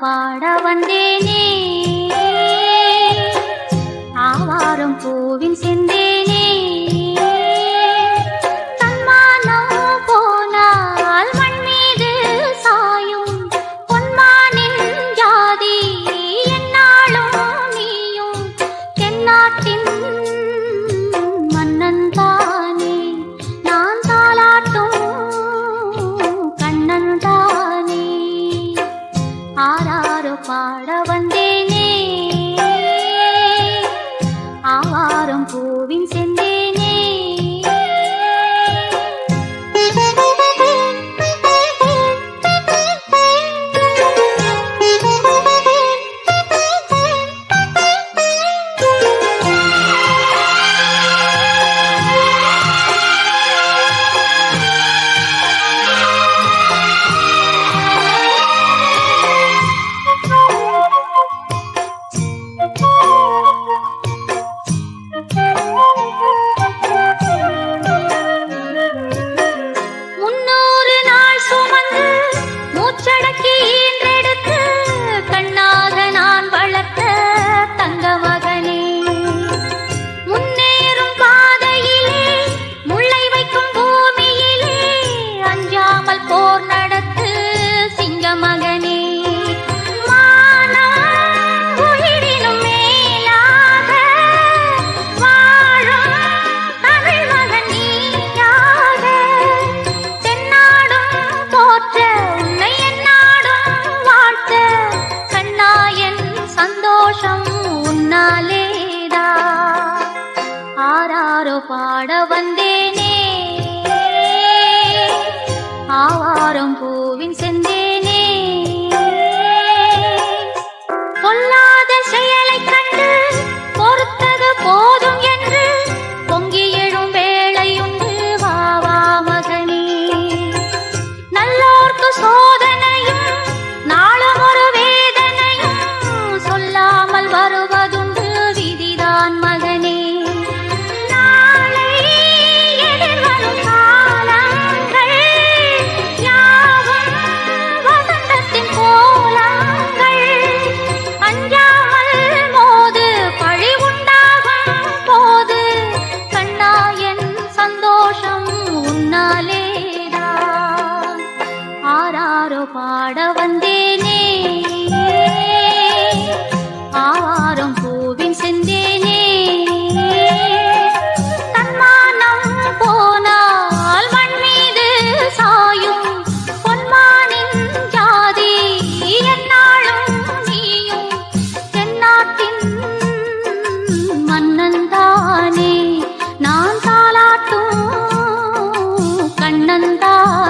பாட வந்தேனே. ஆவாரம் பூவின் செந்தேனே. தன்மானம் போனால் மண் மீது சாயும் பொன்மானின் ஜாதி. என்னாலும் நீயும் தென்னாட்டின் ஆராரோ பாட வந்தேனே. ஆவாரம் பூவின் செந்தே பாட வந்தேனே. ஆவாரம் பூவின் செந்தேனே. தன்மானம் போனால் மண் மீது சாயும் பொன்மானின் ஜாதி. என்னாலும் நீயும் தென்னாட்டின் மன்னன்தானே நான் தாளாட்டும் கண்ணன்தான்